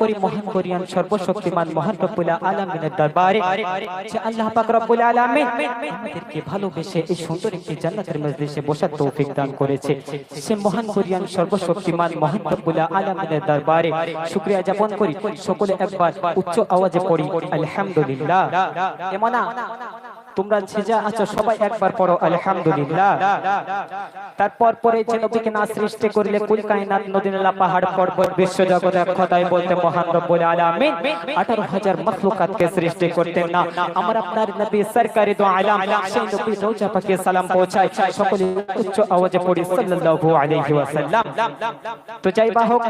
করি মহান করিয়ান সর্বশক্তিমান মহান আলামিনের দরবারে। যে আল্লাহ পাক আলামিন আমাদেরকে ভালোবেসে এই সুন্দর একটি জান্নাতের বসার তৌফিক দান করেছে। সে মহান করিয়ান সর্বশক্তিমান মহান রব্বুল আলামিনের দরবারে শুকরিয়া যাপন করি। সকলে একবার উচ্চ আওয়াজে পড়ি, আলহামদুলিল্লাহ। তোমরা ছেজা আছো সবাই একবার পড়ো, আলহামদুলিল্লাহ। তারপর পরে যে না সৃষ্টি করলে কুল কায়নাত নদী নালা পাহাড় পর্বত বিশ্ব জগৎ বলতে মহান রব্বুল আলামিন 18000 মাখলুকাতকে সৃষ্টি করতেন না। আপনার নবী সরকারি দো আলাম, সেই নবী পাকে সালাম পৌঁছায়, সকলে উচ্চ আওয়াজে পড়ি, সাল্লাল্লাহু আলাইহি ওয়াসাল্লাম। তো যাই বা হোক,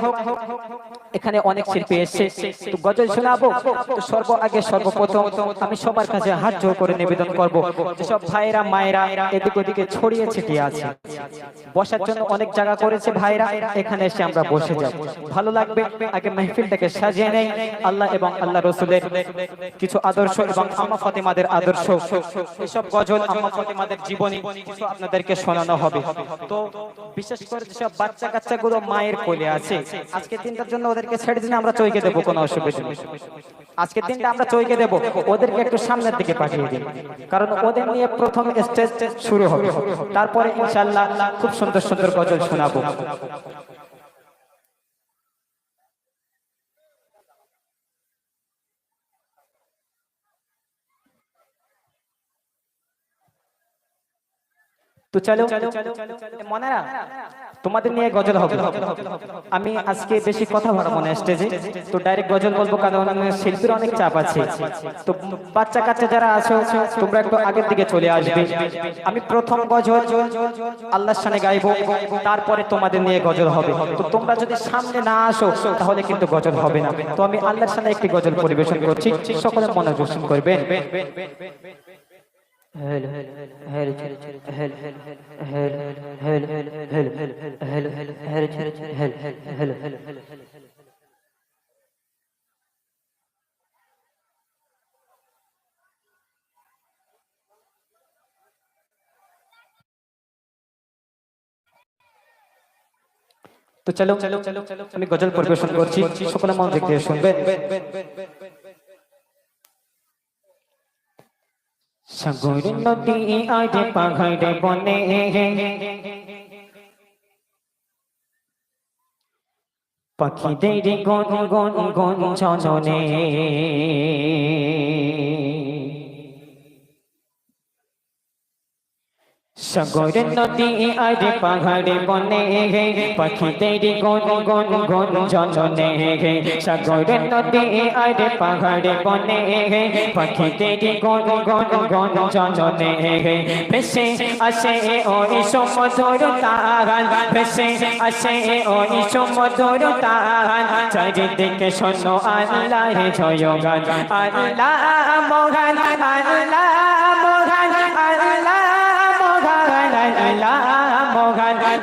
এখানে অনেক শিল্পী এসেছে। তো গজল শোনাবো? তো সর্ব আগে সর্বপ্রথম আমি সবার কাছে হাত জোর করে নিবেদন করব যেসব ভাইরা মায়েরা এদিক ওদিকে ছড়িয়ে ছিটিয়ে আছে। বসার জন্য অনেক জায়গা করেছে ভাইরা এখানে এসে আমরা বসে যাব। ভালো লাগবে, আগে মেহফিলটাকে সাজিয়ে নেই। আল্লাহ এবং আল্লাহ রসুলের কিছু আদর্শ এবং আম্মা ফাতেমাদের আদর্শ। এসব গজল আম্মা ফাতেমাদের জীবনী কিছু আপনাদেরকে শোনানো হবে। তো বিশেষ করে যেসব বাচ্চা কাচ্চাগুলো মায়ের কোলে আছে আজকে দিনটার জন্য ওদেরকে ছেড়ে দিলে আমরা চৈকে দেবো, কোনো অসুবিধা আজকে দিনটা আমরা চৈকে দেবো, ওদেরকে একটু সামনের দিকে পাঠিয়ে দিন। কারণ ওদের নিয়ে প্রথম স্টেজ শুরু হবে। তারপরে ইনশাল্লাহ খুব সুন্দর সুন্দর গজল শোনাবো। তো চলো মনারা তোমাদের নিয়ে গজল হবে। আমি আজকে বেশি কথা বাড়াবো না স্টেজে তো ডাইরেক্ট গজল বলব কারণ শিল্পীর অনেক চাপ আছে। তো বাচ্চা কাচ্চা যারা আছো তোমরা একটু আগের দিকে চলে আসবে। আমি প্রথম গজল আল্লাহর সামনে গাইবো তারপরে তোমাদের নিয়ে গজল হবে। তো তোমরা যদি সামনে না আসো তাহলে কিন্তু গজল হবে না। তো আমি আল্লাহর সামনে একটি গজল পরিবেশন করছি। সকলে মনোযোগ করবেন هل هل هل هل هل هل هل তো চলো চলো চলো চলো আমি গজল পরিবেশন করছি সকলে মন থেকে শুনবেন সাগর নদী আজ পাহাড় বনে। পাখিদের গন গন গন জননে সাগর নদী আর পাহাড়ে বনে পাখিদের গন গন গন জননে সাগর নদী আর পাহাড়ে বনে পাখিদের গন গন গন জননে ভেসে আসে ওই সমুদ্র তারান ভেসে আসে ওই সমুদ্র তারান চারিদিকে শোনো আল্লাহ জয়গান, আল্লাহ মহান, আল্লাহ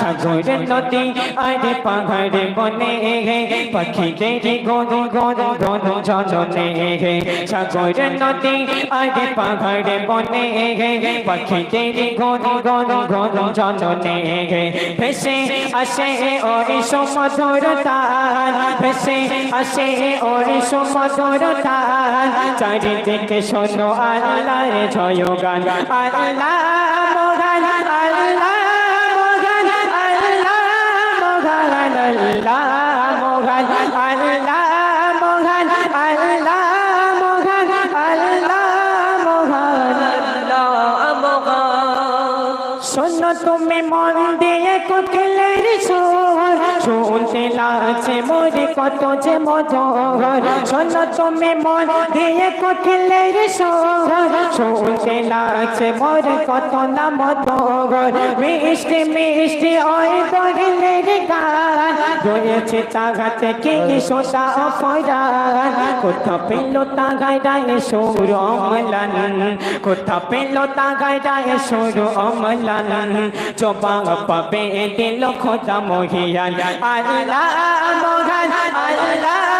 সাগরের নদী আরে পাহাড়ে বনে হে পাখিদের গন গন গন জনে হে সাগরের নদী আরে পাহাড়ে বনে হে পাখিদের গন গন গন জনে হে ভেসে আসে ওই সুমধুর তাল ভেসে আসে ওই সুমধুর তাল চারিদিকে শোনো আল্লাহর জয় গান আল্লাহ la দিয়ে কোকিলের সুর। শুনতে লাগছে মোরে কত যে মধুর। শোনো তুমি মন দিয়ে কোকিলের সুর। শুনতে লাগছে মোরে কত না মধুর। মিষ্টি মিষ্টি ওই দরিলের গান। রয়েছে তাগাতে কি সোটা অপরান কোথা পেল তাগায় রায় সুর অমলান। কোথা পেল তাগায় রায় সুর অমলান। জবা পাবে দিল খোদা মহিয়ান আল্লাহ মহান আল্লাহ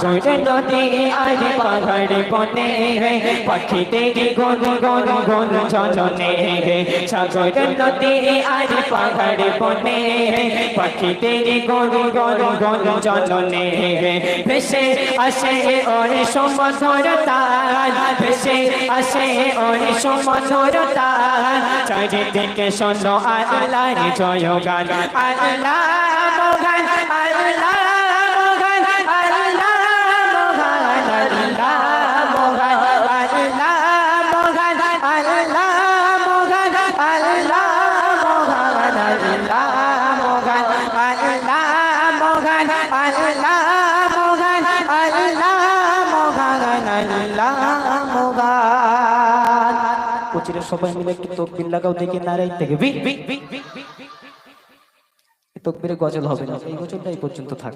ছুটে নদী আজ পাহাড় বনে হে পাখি তেরি গুন গুন গুন ছনে হে। সাগর নদী আজ পাহাড় বনে হে পাখি তেরি গুন গুন গুন ছনে হে। ভেসে আসে ওর সমধর তাল, ভেসে আসে ওর সমধর শোনো আল্লাহ জয় গান আল্লাহ একটু তকবির লাগাও দেখি নারাই থেকে বি তকবিরে গজল হবে না এই গজলটা এই পর্যন্ত থাক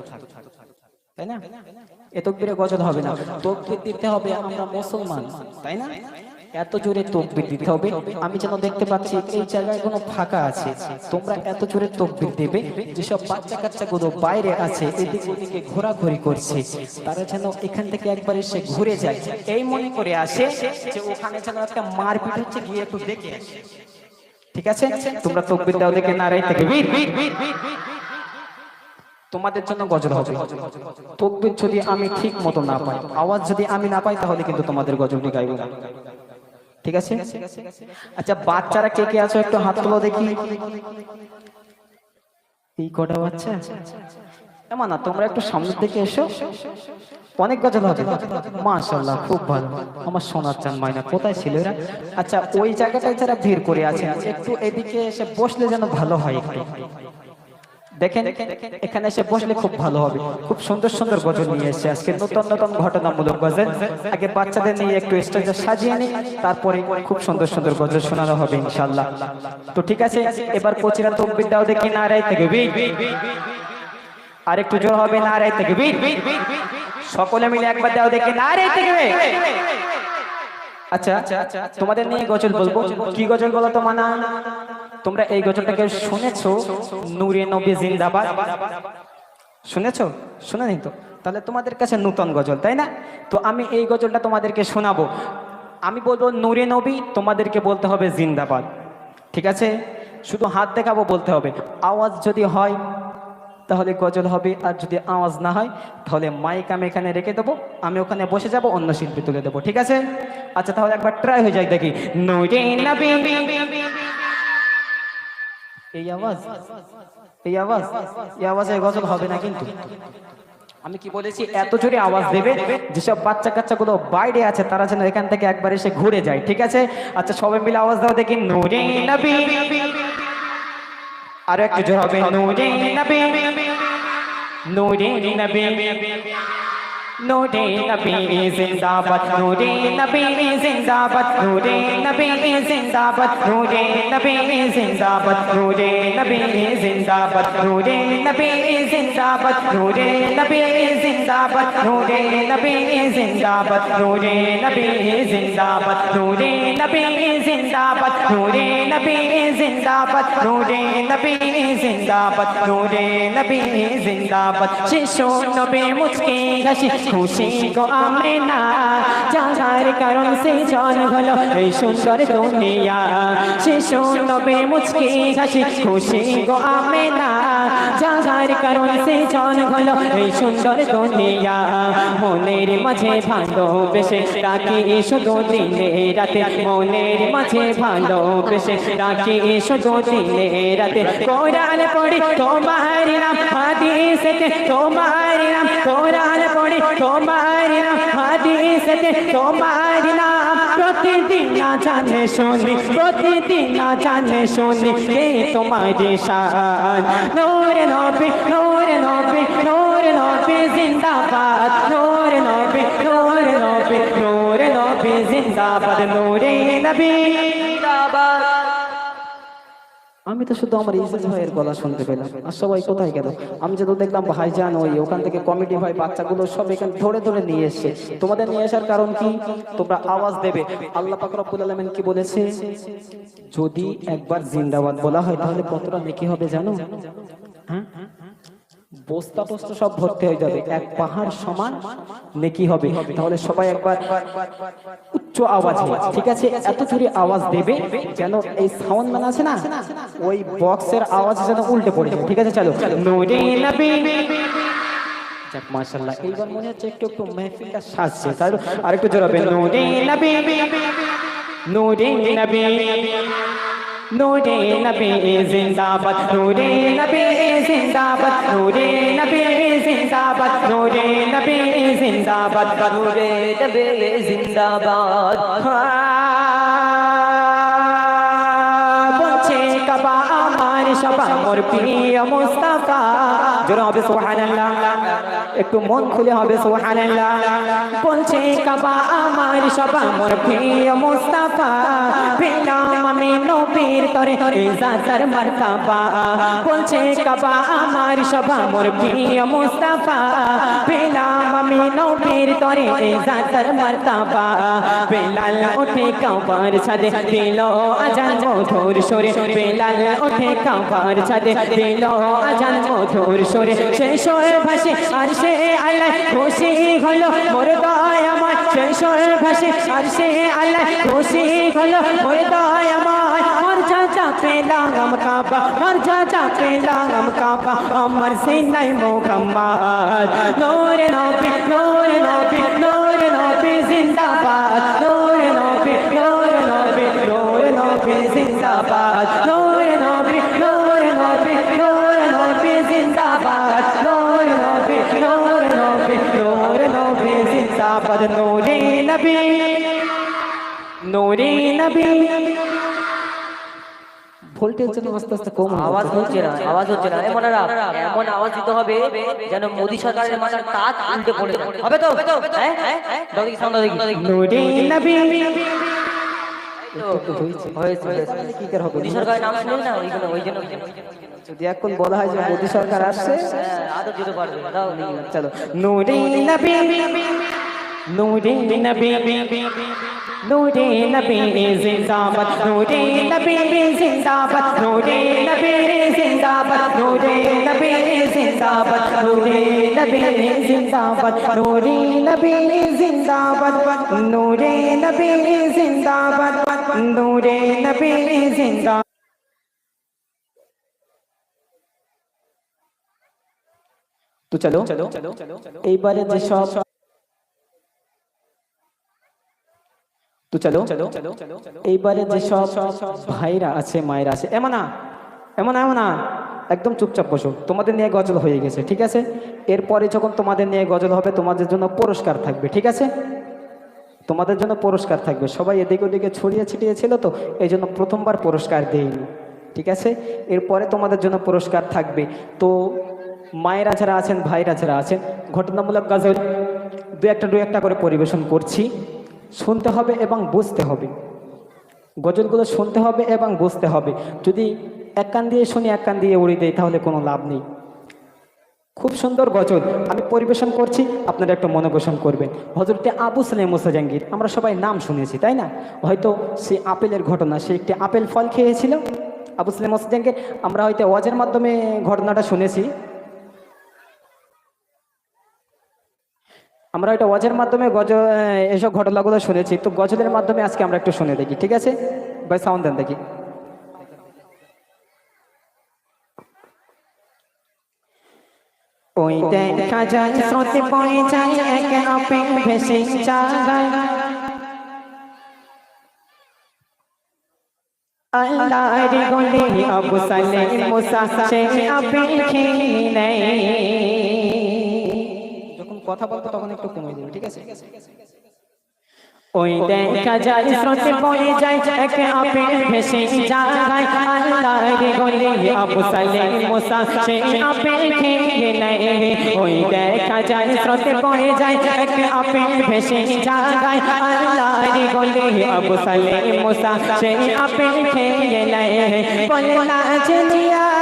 তাই না এ তকবিরে গজল হবে না তকবির দিতে হবে আমরা মুসলমান তাই না এত জোরে তকবির দিতে হবে আমি যেন দেখতে পাচ্ছি এই জায়গায় কোনো ফাঁকা আছে তোমরা এত জোরে তকবির দেবে যেসব বাচ্চা কাচ্চা গুলো বাইরে আছে এদিকে ওদিকে ঘোরাঘুরি করছে তারা যেন এখান থেকে একবার এসে ঘুরে যায় এই মনে করে আসে যে ওখানে যেন একটা মারপিট হচ্ছে গিয়ে একটু দেখে ঠিক আছে তোমরা তকবির দাও দেখে নারাই থেকে। তোমাদের জন্য গজল হবে তকবির যদি আমি ঠিক মতো না পাই আওয়াজ যদি আমি না পাই তাহলে কিন্তু তোমাদের গজলটি গাইব না ঠিক আছে? আচ্ছা বাচ্চারা কে কে আছো একটু হাত তোলো দেখি। এই কটা বাচ্চা? এমন না, তোমরা একটু সামনের দিকে এসো। অনেক গজল হবে। মাশাল্লাহ খুব ভালো। আমার সোনার চান মাইনা, কোথায় ছিল এরা? আচ্ছা ওই জায়গাটায় যারা ভিড় করে আছেন একটু এদিকে এসে বসলে যেন ভালো হয় একটু। দেখেন, এখানে এসে বসলে খুব ভালো হবে। খুব সুন্দর সুন্দর গজল নিয়ে এসে আজকে নতুন নতুন ঘটনামূলক গজল। আগে বাচ্চাদের নিয়ে একটু স্টেজে সাজিয়ে নিই, তারপরে খুব সুন্দর সুন্দর গজল শোনানো হবে ইনশাল্লাহ তো ঠিক আছে, এবার কোচিরা তকবির দাও দেখি নারাই থেকে আর একটু জোর হবে নারাই থেকে সকলে মিলে একবার দাও দেখি নারাই থেকে আচ্ছা তোমাদের নিয়ে গজল বলব। কি গজল বলো তো, মানা? তোমরা এই গজলটাকে শুনেছো? নূরে নবী জিন্দাবাদ। শুনেছো? শুনেনি তো? তাহলে তোমাদের কাছে নূতন গজল, তাই না? তো আমি এই গজলটা তোমাদেরকে শোনাবো। আমি বলব, নূরে নবী, তোমাদেরকে বলতে হবে জিন্দাবাদ। ঠিক আছে? শুধু হাত দেখাবো বলতে হবে। আওয়াজ যদি হয় তাহলে গজল হবে, আর যদি আওয়াজ না হয়, তাহলে মাইক আমি এখানে রেখে দেবো, আমি ওখানে বসে যাব, অন্য শিল্পী তুলে দেবো, ঠিক আছে? আচ্ছা তাহলে একবার ট্রাই হয়ে যায় দেখি। এই আওয়াজ এই আওয়াজ গজল হবে না আমি কি বলেছি, এত জোরে আওয়াজ দেবে, যেসব বাচ্চা কাচ্চা গুলো বাইরে আছে, তারা যেন এখান থেকে একবার এসে ঘুরে যায়, ঠিক আছে? আচ্ছা সবাই মিলে আওয়াজ দাও, দেখি। নবী আর একটু জোর হবে নূরে নবী। নূরে নবী। নূরে নবী জিন্দাবাদ নূরে নবী জিন্দাবাদ নূরে নবী জিন্দাবাদ নূরে নবী জিন্দাবাদ নূরে নবী জিন্দাবাদ নূরে নবী জিন্দাবাদ নূরে নবী জিন্দাবাদ নূরে নবী জিন্দাবাদ নূরে নবী জিন্দাবাদ নূরে নবী জিন্দাবাদ নূরে নবী জিন্দাবাদ নূরে নবী জিন্দাবাদ নূরে নবী জিন্দাবাদ শিশু নবী মুচকি হাসি খুশি গো আমেনা যার কারণ সে জন হলো এই সুন্দর দুনিয়া। শিশু নবী মুচকি হাসি, খুশি গো আমেনা যার কারণ সে জন হলো এই সুন্দর দুনিয়া। মনের মাঝে ভালোবেসে রাখি শুধু দিনে রাতে। মনের মাঝে ভালোবেসে রাখি শুধু দিনে রাতে। কোরআন পড়ি, তোমার নাম হাদিসেতে তোমার নাম, কোরআন পড়ি তোমার নাম, হাদিসেতে তোমার নাম। প্রতিদিন না জানে শুনি, প্রতিদিন না জানে শুনি, কে তোমার শান? নূর নবী নূর নবী নূর নবী জিন্দাবাদ, নূর নবী নূর নবী নূর নবী জিন্দাবাদ, নূরে নবী জিন্দাবাদ। আমি তো শুধু আমার ইসেজ ভাইয়ের গলা শুনতে পেলাম। আর সবাই কোথায় গেল? আমি যত দেখলাম ভাইজান ওই ওখান থেকে কমিটি ভাই বাচ্চাগুলো সব এখানে ধরে ধরে নিয়ে এসছে। তোমাদের নিয়ে আসার কারণ কি? তোমরা আওয়াজ দেবে। আল্লাহ পাক আলামিন কি বলেছে? যদি একবার জিন্দাবাদ বলা হয় তাহলে কতটা নেকি হবে জানো? হ্যাঁ? বস্তা টস্তা সব ভর্তি হয়ে যাবে। এক পাহাড় সমান নেকি হবে। তাহলে সবাই একবার উচ্চ আওয়াজ, ঠিক আছে? এত জোরে আওয়াজ দেবে যেন এই সাউন্ড ম্যান আছে না, ওই বক্সের আওয়াজ যেন উল্টে পড়ে যায়। ঠিক আছে, চলো। যাক, মাশাআল্লাহ। এইবার মনে হচ্ছে একটু একটু মেহফিলটা সাজছে। তার আরেকটু জোরে হবে নূরে নবী। নূরে নবী। নূরে নবী জিন্দাবাদ, নূরে নবী জিন্দাবাদ, নূরে নবী জিন্দাবাদ, নূরে নবী জিন্দাবাদ, নূরে নবে জিন্দাবাদ। বলছে কাবা আমার সবা মোর প্রিয় মুস্তাফা। জোরে হবে সুবহানাল্লাহ। একটু মন খুলে হবে, সুবহানাল্লাহ। বলছে, কাবা আমার সবা মোর প্রিয় মুস্তাফা। পেলাম আমি নবীর তরে ইজাজার মারতাবা বলছে, কাবা আমার সবা মোর প্রিয় মুস্তাফা। পেলাম আমি নবীর তরে ইজাজার মারতাবা বেলাল ওঠে কাবার ছাদে, দিল আজান মধুর সরে। বেলাল ওঠে কাবার ছাদে, দিল আজান মধুর সরে। শেষ হয়ে ভাসে আর সে আল্লাহ খুশি হলো মোর দয়াময় শেষ হয়ে ভাসে আর সে আল্লাহ খুশি হলো মোর দয়াময় আর যা যা পেলাম কাবা যা যা পেলাম কাবা। আমার সিনাই মোহাম্মদ, নূরে নবী নূরে নবী নূরে নবী জিন্দাবাদ। নূরে নবী নূরে নবী নূরে নবী জিন্দাবাদ। জিন্দাবাদ নূরে নবী নূরে নবী। ভোল্টেজ যেন আস্তে আস্তে কম আওয়াজ হচ্ছে না আওয়াজ হচ্ছে না। এমন এমন আওয়াজ দিতে হবে যেন মোদী সরকারের মাথার তাজ উল্টে পড়ে। হবে তো? হ্যাঁ? হ্যাঁ দেখি দাও দেখি। নূরে নবী। মোদী সরকারের নাম না ওই জন্য। যদি এখন বলা হয় যে মোদী সরকার আসছে হ্যাঁ, আদর দিতে পারবে। চলো। নূরে নবী। নূরে নবী নূরে নবী জিন্দাবাদ নূরে নবী জিন্দাবাদ নূরে নবী জিন্দাবাদ নূরে নবী জিন্দাবাদ নূরে নবী জিন্দাবাদ নূরে নবী জিন্দাবাদ নূরে নবী জিন্দাবাদ নূরে নবী জিন্দাবাদ তো চলো এইবারে যে তো চলো এইবারে যে সব ভাইরা আছে মায়েরা আছে এমন না এমন এমন না একদম চুপচাপ বসো। তোমাদের নিয়ে গজল হয়ে গেছে ঠিক আছে? এরপরে যখন তোমাদের নিয়ে গজল হবে তোমাদের জন্য পুরস্কার থাকবে ঠিক আছে? তোমাদের জন্য পুরস্কার থাকবে। সবাই এদিকে ওদিকে ছড়িয়ে ছিটিয়ে ছিল তো এই জন্য প্রথমবার পুরস্কার দেয়নি ঠিক আছে? এরপরে তোমাদের জন্য পুরস্কার থাকবে। তো মায়েরা যারা আছেন ভাইরা যারা আছেন ঘটনামূলক গজল দু একটা দু একটা করে পরিবেশন করছি। শুনতে হবে এবং বুঝতে হবে। গজলগুলো শুনতে হবে এবং বুঝতে হবে। যদি এক কান দিয়ে শুনি, এক কান দিয়ে উড়িয়ে দেয় তাহলে কোনো লাভ নেই। খুব সুন্দর গজল। আমি পরিবেশন করছি, আপনারা একটু মনোবেশন করবেন। হজরতে আবু সালেম মুসা জাহাঙ্গীর, আমরা সবাই নাম শুনেছি, তাই না? হয়তো সে আপেলের ঘটনা, সে একটি আপেল ফল খেয়েছিল। আবু সালেম মুসা জাহাঙ্গীর, আমরা হয়তো ওয়াজের মাধ্যমে ঘটনাটা শুনেছি। আমরা এটা ওয়াজের মাধ্যমে গজ এসব ঘটনাগুলো শুনেছি। তো গজলের মাধ্যমে আজকে আমরা একটু শুনে দেখি, ঠিক আছে? ভাই সাউন্ড দেন দেখি। ওই দেখা যায়, স্রোতে বয়ে যায় আল্লাহর গলে মুসা সে কথা বলব তখন একটু কমে দেবে ঠিক আছে ওই দেখা যায় স্রোতে বয়ে যায় এক আপে ভেসে যায় আল্লাহর গলে আবু সালে মুসা সে আপে খেয়ে নেয় ওই দেখা যায় স্রোতে বয়ে যায় এক আপে ভেসে যায় আল্লাহর গলে আবু সালে মুসা সে আপে খেয়ে নেয় বলে না জলিয়া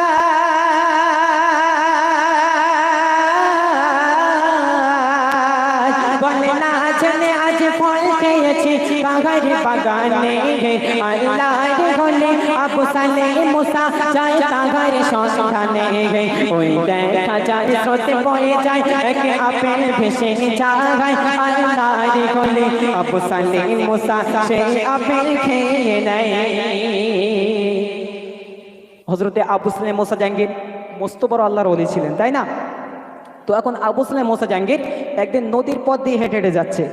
না আজ ফল খেয়েছি বাগার বাগানে আল্লাহর হলে আবু সালে মুসা যায় বাগার সন্ধানে ওই দেখা যায়, স্রোতে বয়ে যায়, এক আপেল ভেসে যায় আল্লাহর হলে আবু সালে মুসা সেই আপেল খেয়ে নেয়। হজরতে আবু সালেম মোসা জাহাঙ্গীর মস্ত বড় আল্লাহর অলি ছিলেন, তাই না? তো এখন আবু সালেম মোসা জাহাঙ্গীর একদিন নদীর পথ দিয়ে হেঁটে হেঁটে যাচ্ছে।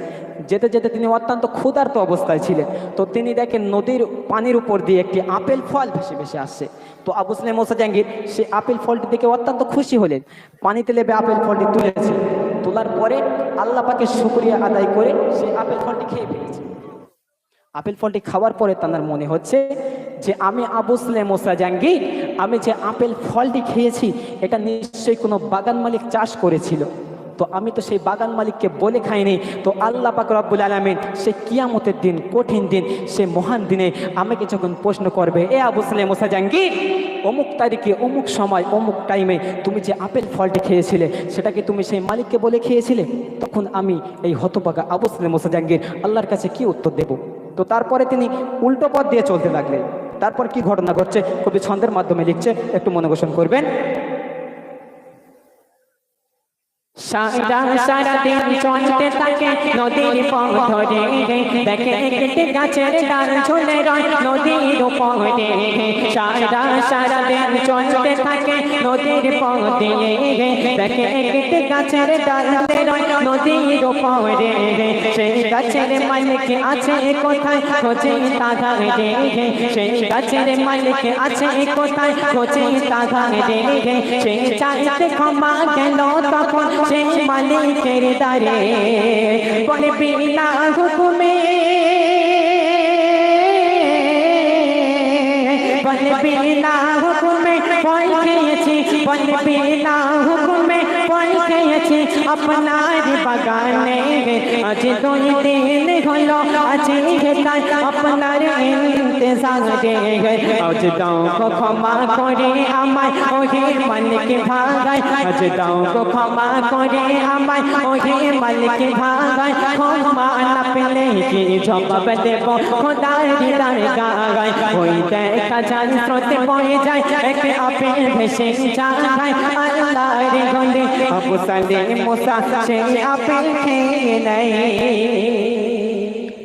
যেতে যেতে তিনি অত্যন্ত ক্ষুধার্ত অবস্থায় ছিলেন। তো তিনি দেখেন নদীর পানির উপর দিয়ে একটি আপেল ফল ভেসে ভেসে আসছে। তো আবু সালেম মোসা জাহাঙ্গীর সে আপেল ফলটি দেখে অত্যন্ত খুশি হলেন। পানিতে লেবে আপেল ফলটি তুলেছে। তোলার পরে আল্লাপাকে শুক্রিয়া আদায় করে সেই আপেল ফলটি খেয়ে ফেলেছে। আপেল ফলটি খাওয়ার পরে তার মনে হচ্ছে যে আমি আবু সালেম মোসা জাহাঙ্গীর, আমি যে আপেল ফলটি খেয়েছি, এটা নিশ্চয়ই কোনো বাগান মালিক চাষ করেছিল। তো আমি তো সেই বাগান মালিককে বলে খাইনি। তো আল্লাহ পাক রব্বুল আলমিন সে কিয়ামতের দিন, কঠিন দিন, সে মহান দিনে আমাকে যখন প্রশ্ন করবে, এ আবু সালেম মোসা অমুক তারিখে, অমুক সময়, অমুক টাইমে তুমি যে আপেল ফলটি খেয়েছিলে সেটাকে তুমি সেই মালিককে বলে খেয়েছিলে? তখন আমি এই হতবাগা আবু সালেম মোসা জাহাঙ্গীর আল্লাহর কাছে কি উত্তর দেব? তো তারপরে তিনি উল্টো পথ দিয়ে চলতে লাগলেন। তারপর কি ঘটনা ঘটছে? কবি ছন্দের মাধ্যমে লিখছে, একটু মনে করবেন। সারা সারা দিন চলতে থাকে। নদীর পথ ধরে দেখে একটি গাছের ডাল ঝুলে রয়। নদীর পথে সারা সারা দিন চলতে থাকে। নদীর পথ দিয়ে দেখে একটি গাছের ডাল ঝুলে রয়। নদীর পথে সেই গাছের মালিক আছে কোথায়? খোঁজে তাগা রে। সেই গাছের মালিক আছে কোথায়? খোঁজে তাগা রে। সেই চাইতে ক্ষমা গেল তখন। সেই মালিকের দারে বলে বিনা হুকুমে বলে বিনা হুকুমে ফল খেয়েছি বলে বিনা হুকুমে ফল খেয়েছি আপনার বাগানে আজ দুই দিন হলো আজ তাই আপনার ইন্তজারে আজ দাও গো ক্ষমা করে আমায় ওহে মালিক ভাগায় আজ দাও গো ক্ষমা করে আমায় ওহে মালিক ভাগায় ক্ষমা না পেলে কি জবাব দেব খোদার দিদার গায় ওই দেখা যায় স্রোতে বয়ে যায় এক আপে ভেসে যায় আল্লাহর গলে আবু সালে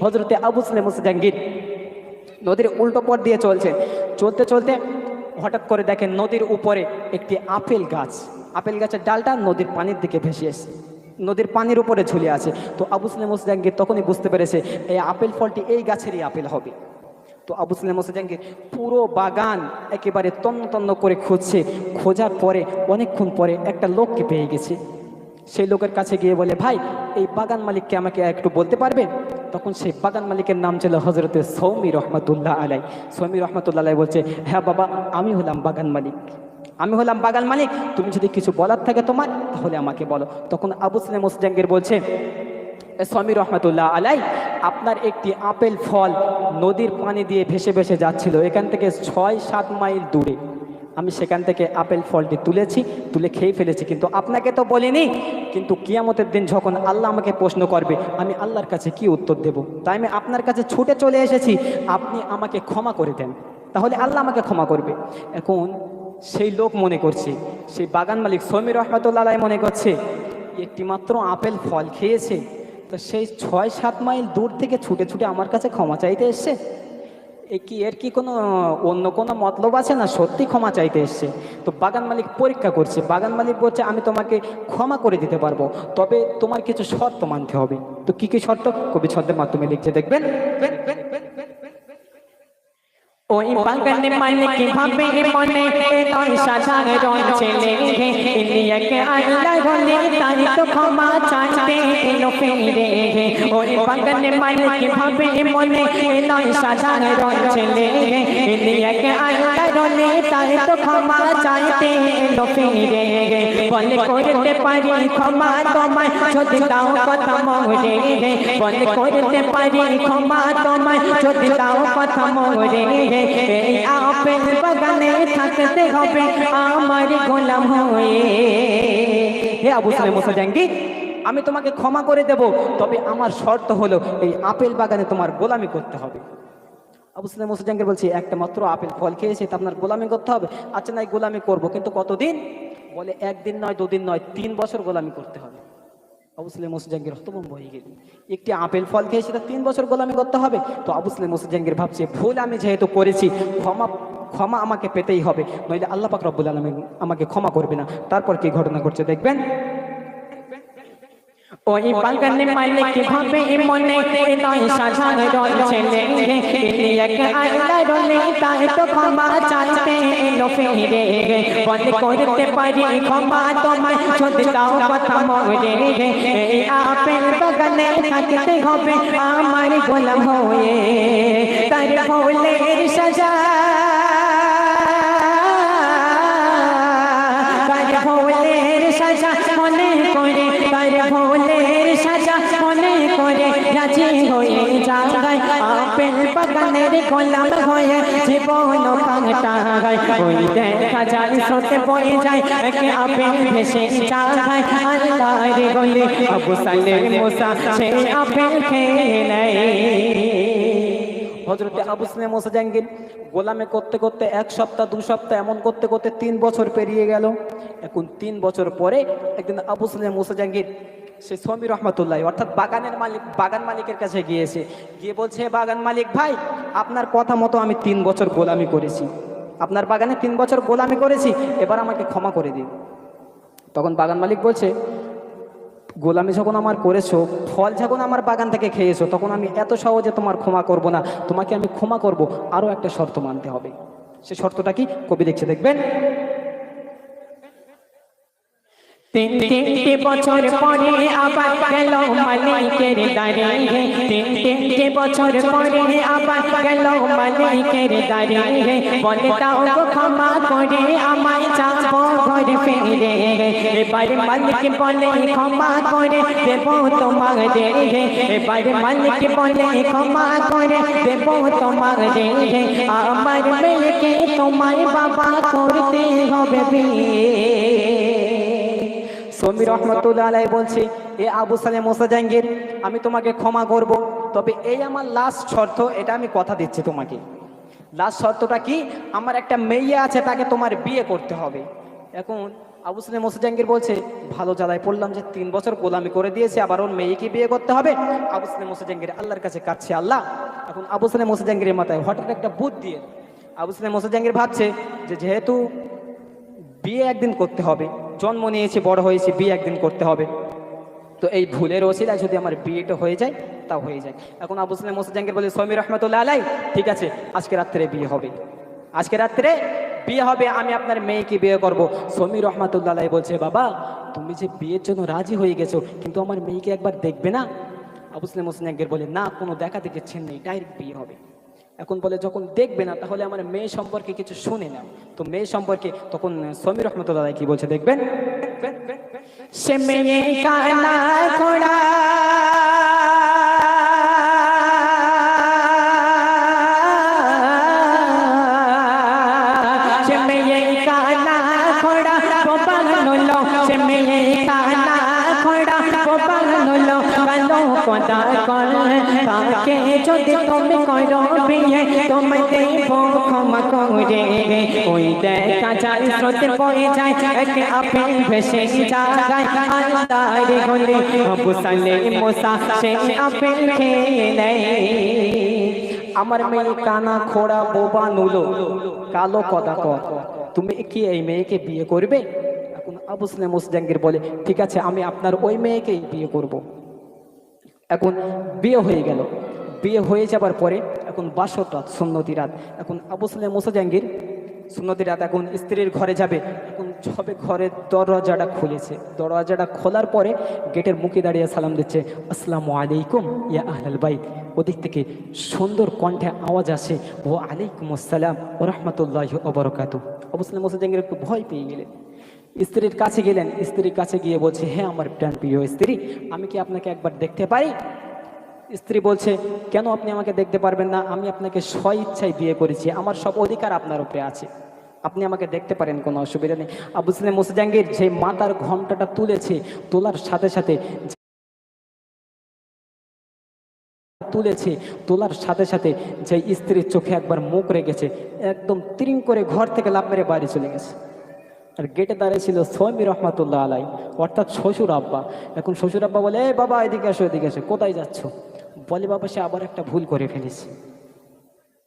হজরতে আবু সালে মুসা জাহাঙ্গীর নদীর উল্টো পথ দিয়ে চলছে। চলতে চলতে হঠাৎ করে দেখেন নদীর উপরে একটি আপেল গাছ। আপেল গাছের ডালটা নদীর পানির দিকে ভেসে এসছে। নদীর পানির উপরে ঝুলে আছে। তো আবু সালেম জাহাঙ্গীর তখনই বুঝতে পেরেছে, এই আপেল ফলটি এই গাছেরই আপেল হবে। তো আবু সালেম জাহাঙ্গীর পুরো বাগান একেবারে তন্ন তন্ন করে খুঁজছে। খোঁজার পরে, অনেকক্ষণ পরে একটা লোককে পেয়ে গেছে। সেই লোকের কাছে গিয়ে বলে, ভাই, এই বাগান মালিককে আমাকে একটু বলতে পারবেন? তখন সেই বাগান মালিকের নাম ছিল হজরতে সৌমি রহমতুল্লাহ আলাই। সৌমি রহমতুল্লাহ আলাই বলছে হ্যাঁ বাবা, আমি হলাম বাগান মালিক। আমি হলাম বাগান মালিক। তুমি যদি কিছু বলার থাকে তোমার, তাহলে আমাকে বলো। তখন আবু সালেম মুসজাঙ্গের বলছে স্বামী রহমতুল্লাহ আলাই, আপনার একটি আপেল ফল নদীর পানি দিয়ে ভেসে ভেসে যাচ্ছিল। এখান থেকে ছয় সাত মাইল দূরে। আমি সেখান থেকে আপেল ফলটি তুলেছি, তুলে খেয়ে ফেলেছি। কিন্তু আপনাকে তো বলিনি, কিন্তু কিয়ামতের দিন যখন আল্লাহ আমাকে প্রশ্ন করবে, আমি আল্লাহর কাছে কি উত্তর দেব? তাই আমি আপনার কাছে ছুটে চলে এসেছি, আপনি আমাকে ক্ষমা করে দেন। তাহলে আল্লাহ আমাকে ক্ষমা করবে। এখন সেই লোক মনে করছে, সেই বাগান মালিক সমীর রহমতুল্লাহ মনে করছে, একটি মাত্র আপেল ফল খেয়েছে, তো সেই ছয় সাত মাইল দূর থেকে ছুটে ছুটে আমার কাছে ক্ষমা চাইতে এসছে। কি, এর কি কোনো, অন্য কোনো মতলব আছে না? সত্যি ক্ষমা চাইতে এসছে। তো বাগান মালিক পরীক্ষা করছে। বাগান মালিক বলছে, আমি তোমাকে ক্ষমা করে দিতে পারব। তবে তোমার কিছু শর্ত মানতে হবে। তো কি কি শর্ত? কবি ছন্দের মাধ্যমে লিখছে, দেখবেন? ওই বাগানে মানে কীভাবে মনে নয় সাধারণ ছেলে ইন্ডিয়াকে আল্লাহ বলে, তাই তো ক্ষমা চাইতে এলো ফিরে। ওই বাগানে মানে কীভাবে মনে নয় সাধারণ ছেলে ইন্ডিয়াকে আল্লাহ বলে তাই তো ক্ষমা চাইতে বলে করতে পারি ক্ষমা তোমায় যদি কথা বলে করতে পারি ক্ষমা তোমায় যদি কথা এই আপেল বাগানে থাকতে হবে আমার গোলাম হয়ে হে আবু জাঙ্গি আমি তোমাকে ক্ষমা করে দেব, তবে আমার শর্ত হলো, এই আপেল বাগানে তোমার গোলামি করতে হবে। সালেম মুসাজাঙ্গের বলছি, একটা মাত্র আপেল ফল খেয়েছে, তা আপনার গোলামি করতে হবে? আচ্ছা নাই, গোলামি করব, কিন্তু কতদিন? বলে, একদিন নয়, দুদিন নয়, তিন বছর গোলামি করতে হবে। আবু সালেম মুসাজাঙ্গের হতভম্ব হয়ে গেল। একটি আপেল ফল খেয়েছে, তা তিন বছর গোলামি করতে হবে? তো আবু সালেম মুসাজাঙ্গের ভাবছে, ভুল আমি যেহেতু করেছি, ক্ষমা ক্ষমা আমাকে পেতেই হবে, নইলে আল্লাহ পাক রব্বুল আলমিন আমাকে ক্ষমা করবে না। তারপর কি ঘটনা ঘটছে দেখবেন? ওই বাগানে মালিক ভাবে মনে নয় সাজান রয়েছে এক আল্লাহ রলে তাই তো ক্ষমা চাইতে এলো ফিরে। বলে করতে পারি ক্ষমা আমার গোলাম হয়ে। তার সাজা সাজা মনে করে, তার ভোলের সাজা মনে করে, রাজি হয়ে যায় আপেল বাগানের গোলাম হয়ে জীবন কাটায়। ওই দেখা যায়, স্রোতে বয়ে যায়, একে আপেল ভেসে যায় আল্লাহর গলে, আবু সালেম, মুসা, সে আপেল খেয়ে নেয়। হজরতে আবু সালেম মোসা জাহাঙ্গীর গোলামে করতে করতে এক সপ্তাহ, দু সপ্তাহ এমন করতে করতে তিন বছর পেরিয়ে গেল। এখন তিন বছর পরে একদিন আবু সালেম মোসা জাহাঙ্গীর সে সমীর রহমতুল্লাহ, অর্থাৎ বাগানের মালিক, বাগান মালিকের কাছে গিয়েছে। গিয়ে বলছে বাগান মালিক ভাই, আপনার কথা মতো আমি তিন বছর গোলামি করেছি। আপনার বাগানে তিন বছর গোলামি করেছি, এবার আমাকে ক্ষমা করে দিন। তখন বাগান মালিক বলছে গোলামি যখন আমার করেছ, ফল যখন আমার বাগান থেকে খেয়েছো, তখন আমি এত সহজে তোমার ক্ষমা করব না, তোমাকে আমি ক্ষমা করব, আরও একটা শর্ত মানতে হবে। সে শর্তটা কি? কবি দেখছে দেখবেন? তিন তিনটে বছর পরে আবার গেল মালিকের দারে তিন তিনটে বছর পরে আবার গেল মালিকের দারে বলে তাও গো ক্ষমা করে, আমায় যাব ঘরে ফিরে। এবার মালিক বলে, ক্ষমা করে দেব তোমার রে এবার মালিক বলে, ক্ষমা করে দেব তোমার আমার মেয়েকে তোমার বাবা করতে হবে বিয়ে সমীর রহমতুল্লাহ আলাই বলছে, এ আবু সালেম মোসা জাহাঙ্গীর, আমি তোমাকে ক্ষমা করব। তবে এই আমার লাস্ট শর্ত, এটা আমি কথা দিচ্ছি তোমাকে। লাস্ট শর্তটা কি? আমার একটা মেয়ে আছে, তাকে তোমার বিয়ে করতে হবে। এখন আবু সালেম মোসা জাহাঙ্গীর বলছে, ভালো জ্বালায় পড়লাম যে তিন বছর গোলামি করে দিয়েছে, আবার ওর মেয়েকে বিয়ে করতে হবে? আবু সালেম মোসা জাহাঙ্গীর আল্লাহর কাছে কাটছে আল্লাহ! এখন আবু সালেম মোসা জাহাঙ্গীরের মাথায় হঠাৎ একটা বুদ্ধি দিয়ে আবু সালেম মোসা জাহাঙ্গীর ভাবছে যে, যেহেতু বিয়ে একদিন করতে হবে জন্ম নিয়েছি, বড় হয়েছি, বিয়ে একদিন করতে হবে। তো এই ভুলের ওসিলায় যদি আমার বিয়েটা হয়ে যায় তা হয়ে যায়। এখন আবু সালেম মোসা জাহাঙ্গীর বলে সমীর রহমতুল্লাহ আলাই ঠিক আছে, আজকে রাত্রে বিয়ে হবে। আজকে রাত্রে বিয়ে হবে, আমি আপনার মেয়েকে বিয়ে করব। সমীর রহমতুল্লাহ বলছে, বাবা, তুমি যে বিয়ের জন্য রাজি হয়ে গেছো, কিন্তু আমার মেয়েকে একবার দেখবে না? আবু সালেম জাহাঙ্গীর বলে, না, কোনো দেখা দেখেছেন নেই ডাইরেক্ট বিয়ে হবে। এখন বলে, যখন দেখবে না, তাহলে আমার মেয়ে সম্পর্কে কিছু শুনে না তো মেয়ে সম্পর্কে তখন সমীর রহমতুল্লাহ কি বলছে, দেখবেন? সে মেয়ে কানা যদি তুমি করো বিয়ে তুমি দেব ক্ষমা করে ওই দেখা যায় স্রোতে বয়ে যায় একে আপেল ভেসে যায় আল্লাহর গলে আবু সালে মোসা সে আপেল খেয়ে নেয় আমার মেয়ে কানা খোড়া বোবা নুলো কালো কদা কর তুমি কি এই মেয়েকে বিয়ে করবে? এখন আবু সালেম মুসজাঙ্গির বলে, ঠিক আছে, আমি আপনার ওই মেয়েকেই বিয়ে করব। এখন বিয়ে হয়ে গেল। বিয়ে হয়ে যাবার পরে এখন বাসর রাত, সুন্নতি রাত। এখন আবু সালেম মুসাজাঙ্গির সুন্নতি রাত এখন স্ত্রীর ঘরে যাবে। এখন সবে ঘরের দরজাটা খুলেছে। দরজাটা খোলার পরে গেটের মুখে দাঁড়িয়ে সালাম দিচ্ছে, আসসালামু আলাইকুম, ইয়া আহলাল বাইত। ওদিক থেকে সুন্দর কণ্ঠে আওয়াজ আসে ও আলাইকুম আসসালাম ও রহমতুল্লাহ ওবরকাতু আবু সালেম মুসাজাঙ্গির একটু ভয় পেয়ে গেলেন। স্ত্রীর কাছে গেলেন। স্ত্রীর কাছে গিয়ে বলছে হ্যাঁ আমার প্রাণ প্রিয় স্ত্রী, আমি কি আপনাকে একবার দেখতে পারি? স্ত্রী বলছে, কেন আপনি আমাকে দেখতে পারবেন না? আমি আপনাকে স্ব ইচ্ছায় বিয়ে করেছি। আমার সব অধিকার আপনার উপরে আছে। আপনি আমাকে দেখতে পারেন, কোনো অসুবিধা নেই। আবু সালেম মুসাজাঙ্গির যে মাতার ঘন্টাটা তুলেছে, তোলার সাথে সাথে তুলেছে, তোলার সাথে সাথে যে স্ত্রীর চোখে একবার মুখ রেখেছে, একদম তিরিং করে ঘর থেকে লাভ মেরে বাড়ি চলে গেছে। আর গেটে দাঁড়িয়ে ছিল সৌমি রহমাতুল্লাহ আলাই অর্থাৎ শ্বশুর আব্বা। এখন শ্বশুর আব্বা বলে এ বাবা, এদিকে আসো এদিকে আসো কোথায় যাচ্ছ? বলে, বাবা, সে আবার একটা ভুল করে ফেলেছে।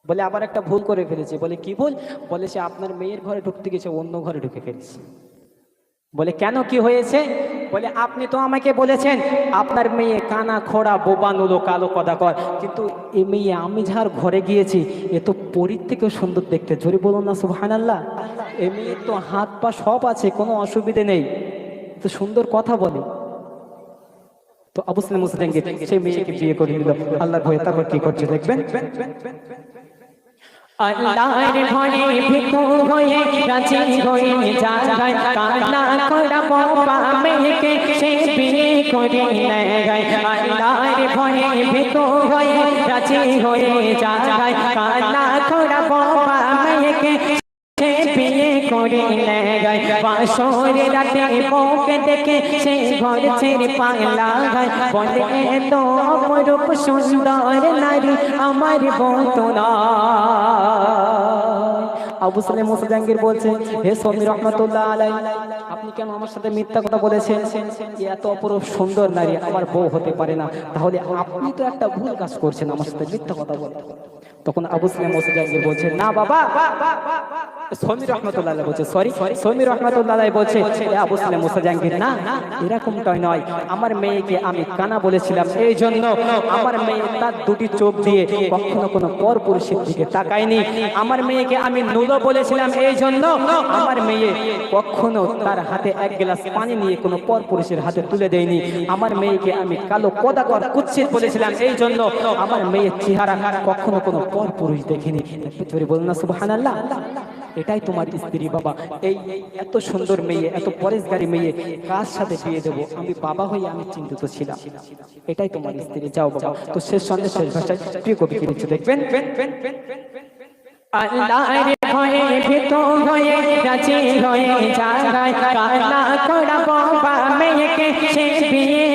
বলে, আবার একটা ভুল করে ফেলেছে। বলে, কি ভুল? বলে, সে আপনার মেয়ের ঘরে ঢুকতে গেছে, অন্য ঘরে ঢুকে ফেলেছে। বলে, কেন, কি হয়েছে? বলে, আপনি তো আমাকে বলেছেন, আপনার মেয়ে কানা, খোড়া, বোবা নুলো কালো কদা কর কিন্তু এ মেয়ে আমি যার ঘরে গিয়েছি, এ তো পরীর থেকেও সুন্দর দেখতে। জোরে বলুন না সুহান আল্লাহ এ মেয়ের তো হাত পা সব আছে, কোনো অসুবিধে নেই। তো সুন্দর কথা বলে। তো আবু সালেম সেই মেয়েকে বিয়ে করে দিল। আল্লাহর ভয়ে তারপর কি করছে দেখবেন? আল্লাহর হয়ে রাজি হয়ে যায়। কান্না করা বাবা মেয়েকে সে বিয়ে করে নেয়। আল্লাহর হয়ে রাজি হয়ে যায়। কান্না করা বাবা মেয়েকে করে রাতে দেখে সে ঘর ছেড়ে বলে, এত অপরূপ সুন্দর নারী আমার আবু সালেম মুসাজাঙ্গির বলছে, হে সমীর রহমতুল্লাহ আলাই আপনি কেন আমার সাথে মিথ্যা কথা বলেছেন? এত অপরূপ সুন্দর নারী আমার বউ হতে পারে না। তাহলে আপনি তো একটা ভুল কাজ করছেন আমার সাথে মিথ্যা কথা বলতে। তখন আবু সালেম মুসাজাঙ্গির বলছে, না বাবা। সমীর রহমতুল্লাহ বলছে, সরি। সমীর রহমতুল্লাহ বলছে আবু সালেম না, এরকমটাই নয়। আমার মেয়েকে আমি কানা বলেছিলাম এই জন্য আমার মেয়ে তার দুটি চোখ দিয়ে কখনো কোনো পর পুরুষের দিকে তাকায়নি। আমার মেয়েকে আমি নুলো বলেছিলাম এই জন্য আমার মেয়ে কখনো তার হাতে এক গ্লাস পানি নিয়ে কোনো পর পুরুষের হাতে তুলে দেয়নি। আমার মেয়েকে আমি কালো কদাকর কুচ্ছিত বলেছিলাম এই জন্য আমার মেয়ের চেহারা কখনো কোনো পর পুরুষ দেখেনি। ভিতরে বলুন না, সুবহানাল্লাহ। এটাই তোমার স্ত্রী বাবা। এই এত সুন্দর মেয়ে, এত পরেশগারী মেয়ে, কার সাথে বিয়ে দেবো? আমি বাবা হয়ে আমি চিন্তিত ছিলাম। এটাই তোমার স্ত্রী। যাও বাবা। তো শেষ সন্ধ্যে শেষ ভাষায় প্রিয় কবি কি দেখবেন বিয়ে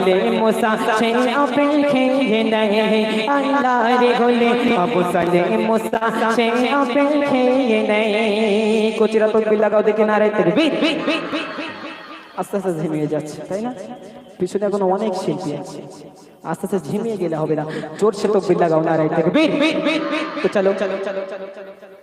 সালে মুসা সেই আপেল খেয়ে নেয় আল্লাহর বলে আবু সালে মুসা সেই আপেল খেয়ে নেয় কচিরা তকবির লাগাও, দেখে নারায় তাকবীর আস্তে আস্তে ঝিমিয়ে যাচ্ছে, তাই না? পিছনে এখন অনেক শিল্পী আছে। আস্তে আস্তে ঝিমিয়ে গেলে হবে না। জোর সে তকবির লাগাও নারায় তাকবীর তো চলো চলো চলো চলো চলো।